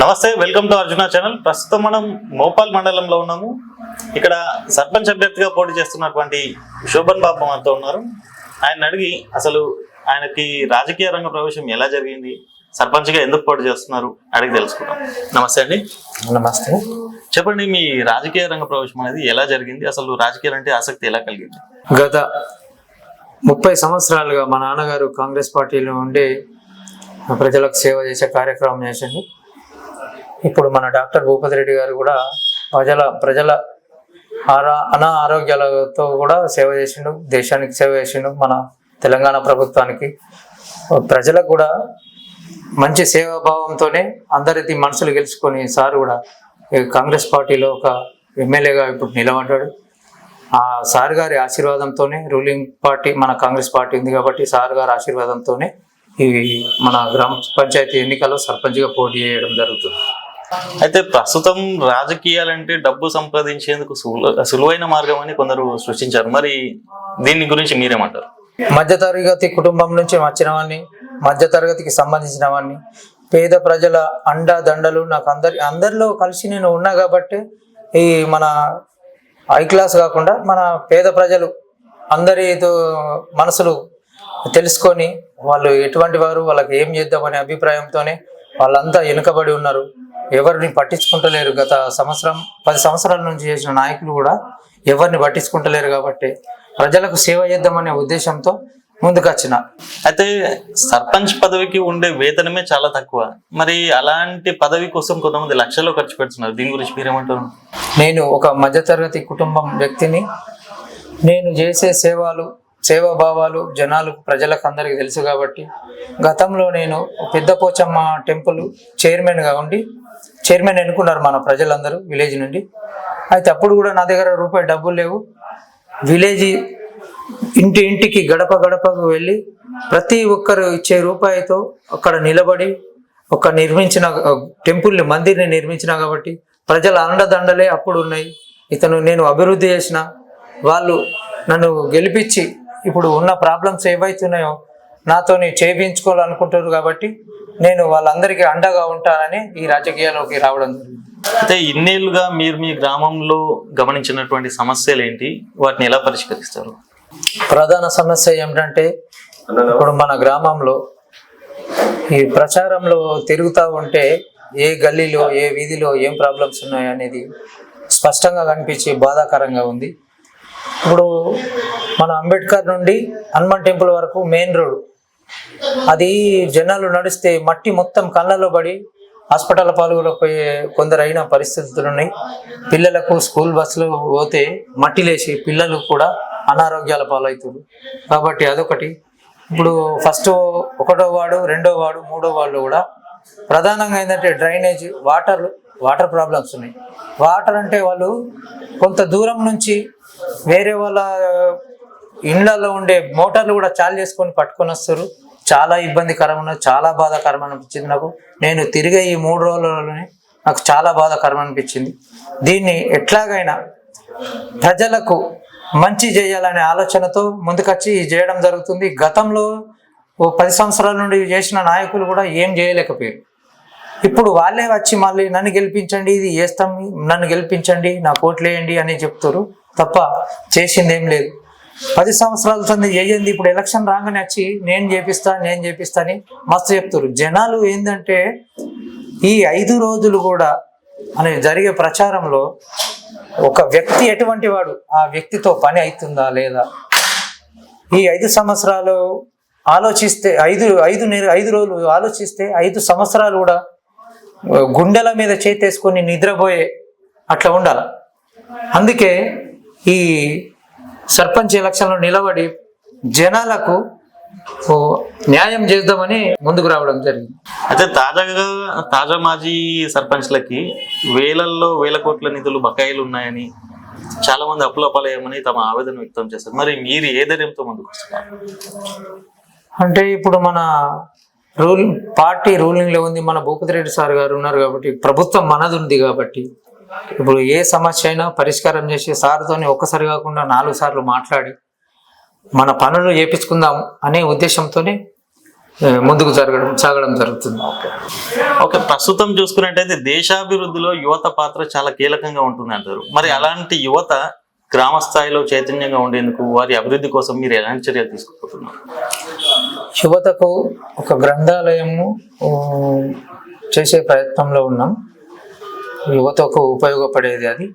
నమస్తే welcome to Arjuna channel. ప్రస్తుతం మనం మోపాల్ మండలంలో ఉన్నాము. ఇక్కడ సర్పంచ్ అభ్యర్థిగా పోటీ చేస్తున్నటువంటి శోభన్ బాబు మనతో ఉన్నారు. ఆయన అడిగి అసలు ఆయనకి రాజకీయ రంగ ప్రవేశం ఎలా జరిగింది? సర్పంచ్గా ఎందుకు పోటీ చేస్తున్నారు? అడిగి తెలుసుకుందాం. నమస్తే అండి. నమస్తే. చెప్పండి మీ రాజకీయ రంగ ప్రవేశం అనేది ఎలా జరిగింది? అసలు రాజకీయాలు అంటే ఆసక్తి ఎలా కలిగింది? గత ముప్పై సంవత్సరాలుగా మా నాన్నగారు కాంగ్రెస్ పార్టీలో ఉండి ప్రజలకు సేవ చేసే కార్యక్రమం చేసింది ఇప్పుడు మన డాక్టర్ భూపతి రెడ్డి గారు కూడా ప్రజల ప్రజల ఆరా అనా ఆరోగ్యాలతో కూడా సేవ చేసిండు దేశానికి సేవ చేసిండు మన తెలంగాణ ప్రభుత్వానికి. ప్రజలకు కూడా మంచి సేవాభావంతోనే అందరిది మనసులు గెలుచుకొని సార్ కూడా ఈ కాంగ్రెస్ పార్టీలో ఒక ఎమ్మెల్యేగా ఇప్పుడు నిలబడ్డాడు. ఆ సార్ గారి ఆశీర్వాదంతోనే రూలింగ్ పార్టీ మన కాంగ్రెస్ పార్టీ ఉంది కాబట్టి సార్ గారి ఆశీర్వాదంతోనే ఈ మన గ్రామ పంచాయతీ ఎన్నికల్లో సర్పంచ్గా పోటీ చేయడం జరుగుతుంది. అయితే ప్రస్తుతం రాజకీయాలంటే డబ్బు సంపాదించేందుకు సులువైన మార్గం అని కొందరు సృష్టించారు. మరి దీని గురించి మీరేమంటారు? మధ్యతరగతి కుటుంబం నుంచి వచ్చిన వాడిని మధ్యతరగతికి సంబంధించిన వాడిని పేద ప్రజల అండా దండలు నాకు అందరి అందరిలో కలిసి నేను ఉన్నా కాబట్టి ఈ మన హై క్లాస్ కాకుండా మన పేద ప్రజలు అందరితో మనసులు తెలుసుకొని వాళ్ళు ఎటువంటి వారు వాళ్ళకి ఏం చేద్దామనే అభిప్రాయంతోనే వాళ్ళంతా వెనుకబడి ఉన్నారు. ఎవరిని పట్టించుకుంటలేరు. గత సంవత్సరం పది సంవత్సరాల నుంచి చేసిన నాయకులు కూడా ఎవరిని పట్టించుకుంటలేరు కాబట్టి ప్రజలకు సేవ చేద్దామనే ఉద్దేశంతో ముందుకొచ్చిన. అయితే సర్పంచ్ పదవికి ఉండే వేతనమే చాలా తక్కువ. మరి అలాంటి పదవి కోసం కొంతమంది లక్షల్లో ఖర్చు పెడుతున్నారు. దీని గురించి మీరేమంటారు? నేను ఒక మధ్యతరగతి కుటుంబం వ్యక్తిని. నేను చేసే సేవలు సేవాభావాలు జనాలు ప్రజలకు అందరికీ తెలుసు కాబట్టి గతంలో నేను పెద్దపోచమ్మ టెంపుల్ చైర్మన్గా ఉండి చైర్మన్ ఎన్నుకున్నారు మన ప్రజలందరూ విలేజ్ నుండి. అయితే అప్పుడు కూడా నా దగ్గర రూపాయి డబ్బులు లేవు. విలేజ్ ఇంటి ఇంటికి గడప గడపకు వెళ్ళి ప్రతి ఒక్కరు ఇచ్చే రూపాయితో అక్కడ నిలబడి ఒక నిర్మించిన టెంపుల్ని మందిర్ని నిర్మించిన కాబట్టి ప్రజల అండదండలే అప్పుడు ఉన్నాయి. ఇతను నేను అభివృద్ధి చేసిన వాళ్ళు నన్ను గెలిపించి ఇప్పుడు ఉన్న ప్రాబ్లమ్స్ ఏవైతున్నాయో నాతోని చేయించుకోవాలనుకుంటారు కాబట్టి నేను వాళ్ళందరికీ అండగా ఉంటానని ఈ రాజకీయాల్లోకి రావడం జరిగింది. అయితే ఇన్నేళ్ళుగా మీరు మీ గ్రామంలో గమనించినటువంటి సమస్యలు ఏంటి? వాటిని ఎలా పరిష్కరిస్తారు? ప్రధాన సమస్య ఏమిటంటే ఇప్పుడు మన గ్రామంలో ఈ ప్రచారంలో తిరుగుతూ ఉంటే ఏ గల్లీలో ఏ వీధిలో ఏం ప్రాబ్లమ్స్ ఉన్నాయి అనేది స్పష్టంగా కనిపించి బాధాకరంగా ఉంది. ఇప్పుడు మన అంబేద్కర్ నుండి హనుమాన్ టెంపుల్ వరకు మెయిన్ రోడ్. అది జనాలు నడిస్తే మట్టి మొత్తం కళ్ళలో పడి హాస్పిటల్ పాల్గొనకపోయే కొందరు అయిన పరిస్థితులు ఉన్నాయి. పిల్లలకు స్కూల్ బస్సులు పోతే మట్టి లేచి పిల్లలు కూడా అనారోగ్యాల పాలవుతారు. కాబట్టి అదొకటి. ఇప్పుడు ఫస్ట్ ఒకటో వాడు రెండో వాడు మూడో వాళ్ళు కూడా ప్రధానంగా ఏంటంటే డ్రైనేజ్ వాటర్ వాటర్ ప్రాబ్లమ్స్ ఉన్నాయి. వాటర్ అంటే వాళ్ళు కొంత దూరం నుంచి వేరే వాళ్ళ ఇండ్లలో ఉండే మోటార్లు కూడా చాలు చేసుకొని పట్టుకొని వస్తారు. చాలా ఇబ్బందికరమైన చాలా బాధాకరం అనిపించింది నాకు. నేను తిరిగే ఈ మూడు రోజులలోనే నాకు చాలా బాధాకరం అనిపించింది. దీన్ని ఎట్లాగైనా ప్రజలకు మంచి చేయాలనే ఆలోచనతో ముందుకొచ్చి చేయడం జరుగుతుంది. గతంలో ఓ పది సంవత్సరాల నుండి చేసిన నాయకులు కూడా ఏం చేయలేకపోయారు. ఇప్పుడు వాళ్ళే వచ్చి మళ్ళీ నన్ను గెలిపించండి ఇది చేస్తాం నన్ను గెలిపించండి నా కోట్లు వేయండి అని చెప్తారు తప్ప చేసింది ఏం లేదు. పది సంవత్సరాల సంది చేయండి ఇప్పుడు ఎలక్షన్ రాగానే వచ్చి నేను చేపిస్తా నేను చేపిస్తా అని మస్తు చెప్తారు జనాలు ఏంటంటే ఈ ఐదు రోజులు కూడా అనే జరిగే ప్రచారంలో ఒక వ్యక్తి ఎటువంటి వాడు? ఆ వ్యక్తితో పని అవుతుందా లేదా? ఈ ఐదు సంవత్సరాలు ఆలోచిస్తే ఐదు ఐదు నెల ఐదు రోజులు ఆలోచిస్తే ఐదు సంవత్సరాలు కూడా గుండెల మీద చేతేసుకొని నిద్రపోయే అట్లా ఉండాలి. అందుకే ఈ సర్పంచ్ ఎలక్షన్లో నిలబడి జనాలకు న్యాయం చేద్దామని ముందుకు రావడం జరిగింది. అయితే తాజాగా తాజా మాజీ సర్పంచ్లకి వేలల్లో వేల కోట్ల నిధులు బకాయిలు ఉన్నాయని చాలా మంది అప్పులపాలయ్యమని తమ ఆవేదన వ్యక్తం చేస్తారు మరి మీరు ఏ ధైర్యంతో ముందుకు వస్తున్నారు? అంటే ఇప్పుడు మన రూల్ పార్టీ రూలింగ్లో ఉంది. మన భూపతి రెడ్డి సార్ గారు ఉన్నారు కాబట్టి ప్రభుత్వం మనది ఉంది కాబట్టి ఇప్పుడు ఏ సమస్య అయినా పరిష్కారం చేసి సార్తోని ఒక్కసారి కాకుండా నాలుగు సార్లు మాట్లాడి మన పనులు చేపించుకుందాం అనే ఉద్దేశంతోనే ముందుకు జరగడం సాగడం జరుగుతుంది. ఓకే. ప్రస్తుతం చూసుకున్నట్టయితే దేశాభివృద్ధిలో యువత పాత్ర చాలా కీలకంగా ఉంటుంది అంటారు. మరి అలాంటి యువత గ్రామ స్థాయిలో చైతన్యంగా ఉండేందుకు వారి అభివృద్ధి కోసం మీరు ఎలాంటి చర్యలు తీసుకుపోతున్నారు యువతకు ఒక గ్రంథాలయము చేసే ప్రయత్నంలో ఉన్నాం. యువతకు ఉపయోగపడేది అది.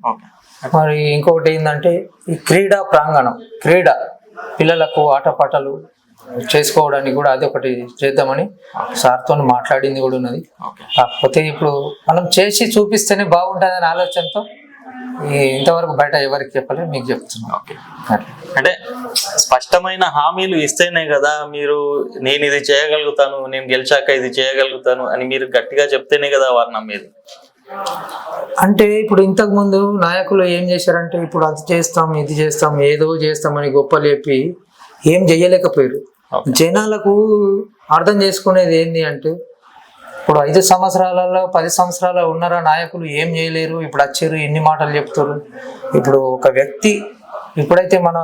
మరి ఇంకొకటి ఏంటంటే ఈ క్రీడా ప్రాంగణం క్రీడ పిల్లలకు ఆటపాటలు చేసుకోవడానికి కూడా అది ఒకటి చేద్దామని సార్తో మాట్లాడింది కూడా ఉన్నది. కాకపోతే ఇప్పుడు మనం చేసి చూపిస్తేనే బాగుంటుందనే ఆలోచనతో ఈ ఇంతవరకు బయట ఎవరికి చెప్పలేదు మీకు చెప్తున్నాం. ఓకే. అంటే స్పష్టమైన హామీలు ఇస్తేనే కదా మీరు నేను ఇది చేయగలుగుతాను నేను గెలిచాక ఇది చేయగలుగుతాను అని మీరు గట్టిగా చెప్తేనే కదా వారు నమ్మేది. అంటే ఇప్పుడు ఇంతకు ముందు నాయకులు ఏం చేశారంటే ఇప్పుడు అది చేస్తాం ఇది చేస్తాం ఏదో చేస్తామని గొప్పలు చెప్పి ఏం చెయ్యలేకపోయారు Okay. జనాలకు అర్థం చేసుకునేది ఏంటి అంటే ఇప్పుడు ఐదు సంవత్సరాలలో పది సంవత్సరాల ఉన్నారా నాయకులు ఏం చేయలేరు ఇప్పుడు వచ్చారు ఎన్ని మాటలు చెప్తారు ఇప్పుడు ఒక వ్యక్తి ఇప్పుడైతే మన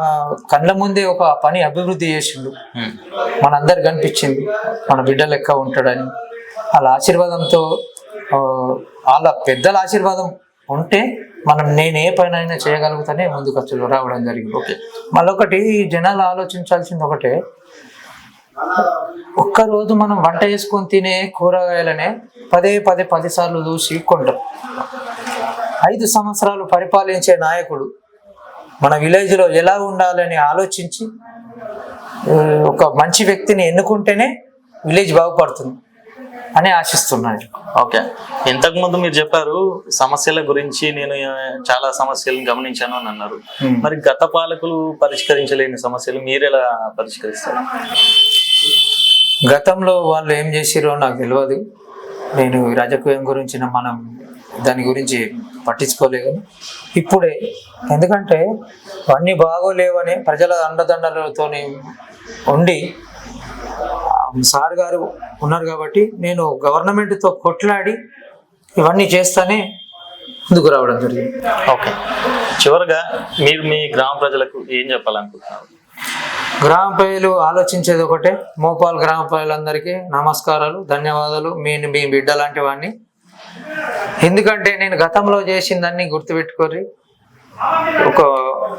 కళ్ళ ముందే ఒక పని అభివృద్ధి చేసిండు. మనందరు కనిపించింది మన బిడ్డ లెక్క ఉంటాడని వాళ్ళ ఆశీర్వాదంతో వాళ్ళ పెద్దల ఆశీర్వాదం ఉంటే మనం నేను ఏ పైన అయినా చేయగలుగుతానే ముందుకు వచ్చి రావడం జరిగింది. ఓకే. మళ్ళొకటి జనాలు ఆలోచించాల్సింది ఒకటే. ఒక్క రోజు మనం వంట చేసుకొని తినే కూరగాయలనే పదే పదే పదిసార్లు చూసి కొంటాం. ఐదు సంవత్సరాలు పరిపాలించే నాయకుడు మన విలేజ్లో ఎలా ఉండాలని ఆలోచించి ఒక మంచి వ్యక్తిని ఎన్నుకుంటేనే విలేజ్ బాగుపడుతుంది. అని ఆశిస్తున్నాను. ఓకే. ఇంతకు ముందు మీరు చెప్పారు సమస్యల గురించి నేను చాలా సమస్యలను గమనించాను అని అన్నారు. మరి గత పాలకులు పరిష్కరించలేని సమస్యలు మీరు ఎలా పరిష్కరిస్తారు? గతంలో వాళ్ళు ఏం చేసిరో నాకు తెలియదు. నేను రాజకీయం గురించి మనం దాని గురించి పట్టించుకోలేదు. ఇప్పుడే ఎందుకంటే అన్నీ బాగోలేవని ప్రజల అండదండలతో ఉండి సార్ గారు ఉన్నారు కాబట్టి నేను గవర్నమెంట్తో కొట్లాడి ఇవన్నీ చేస్తానే ముందుకు రావడం జరిగింది. ఓకే. చివరగా మీరు మీ గ్రామ ప్రజలకు ఏం చెప్పాలనుకుంటున్నారు? గ్రామ ప్రజలు ఆలోచించేది ఒకటే. మోపాల్ గ్రామ ప్రజలందరికీ నమస్కారాలు ధన్యవాదాలు. మీ మీ బిడ్డ లాంటి వాడిని. ఎందుకంటే నేను గతంలో చేసిందన్నీ గుర్తుపెట్టుకోరి. ఒక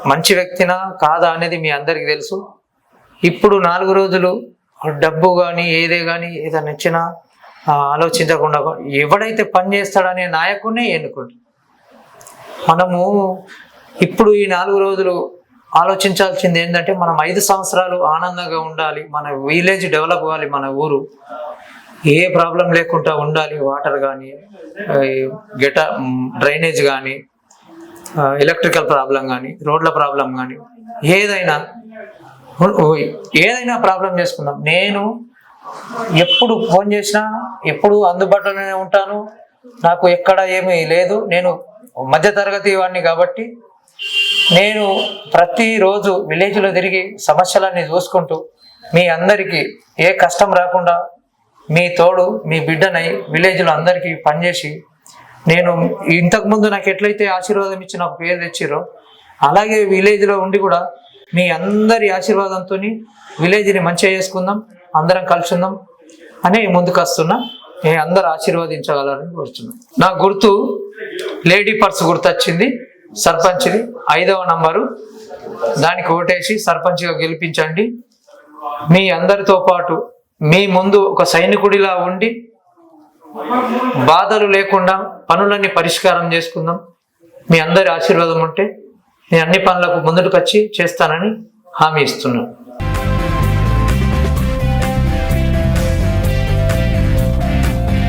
మంచి వ్యక్తినా కాదా అనేది మీ అందరికీ తెలుసు. ఇప్పుడు నాలుగు రోజులు డబ్బు కానీ ఏదే కానీ ఏదైనా ఇచ్చినా ఆలోచించకుండా ఎవడైతే పని చేస్తాడనే నాయకుడినే ఎన్నుకోండి. మనము ఇప్పుడు ఈ నాలుగు రోజులు ఆలోచించాల్సింది ఏంటంటే మనం ఐదు సంవత్సరాలు ఆనందంగా ఉండాలి మన విలేజ్ డెవలప్ అవ్వాలి మన ఊరు. ఏ ప్రాబ్లం లేకుండా ఉండాలి వాటర్ కానీ గెట డ్రైనేజ్ కానీ ఎలక్ట్రికల్ ప్రాబ్లం కానీ రోడ్ల ప్రాబ్లం కానీ ఏదైనా ఏదైనా ప్రాబ్లం చేసుకుందాం. నేను ఎప్పుడు ఫోన్ చేసినా ఎప్పుడు అందుబాటులోనే ఉంటాను. నాకు ఎక్కడ ఏమీ లేదు. నేను మధ్య తరగతి వాడిని కాబట్టి నేను ప్రతిరోజు విలేజ్లో తిరిగి సమస్యలన్నీ చూసుకుంటూ మీ అందరికీ ఏ కష్టం రాకుండా మీ తోడు మీ బిడ్డనై విలేజ్లో అందరికీ పనిచేసి నేను ఇంతకుముందు నాకు ఎట్లయితే ఆశీర్వాదం ఇచ్చి నాకు పేరు తెచ్చిరో అలాగే విలేజ్లో ఉండి కూడా మీ అందరి ఆశీర్వాదంతో విలేజ్ని మంచిగా చేసుకుందాం అందరం కలిసి ఉందాం అని ముందుకు వస్తున్నా. నేను అందరు ఆశీర్వదించగలరని కోరుతున్నాను నా గుర్తు లేడీ పర్స్ గుర్తు వచ్చింది సర్పంచ్ది. ఐదవ నంబరు. దానికి ఓటేసి సర్పంచ్గా గెలిపించండి. మీ అందరితో పాటు మీ ముందు ఒక సైనికుడిలా ఉండి బాధలు లేకుండా పనులన్నీ పరిష్కారం చేసుకుందాం. మీ అందరి ఆశీర్వాదం ఉంటే నేను అన్ని పనులకు ముందుకు వచ్చి చేస్తానని హామీ ఇస్తున్నాను.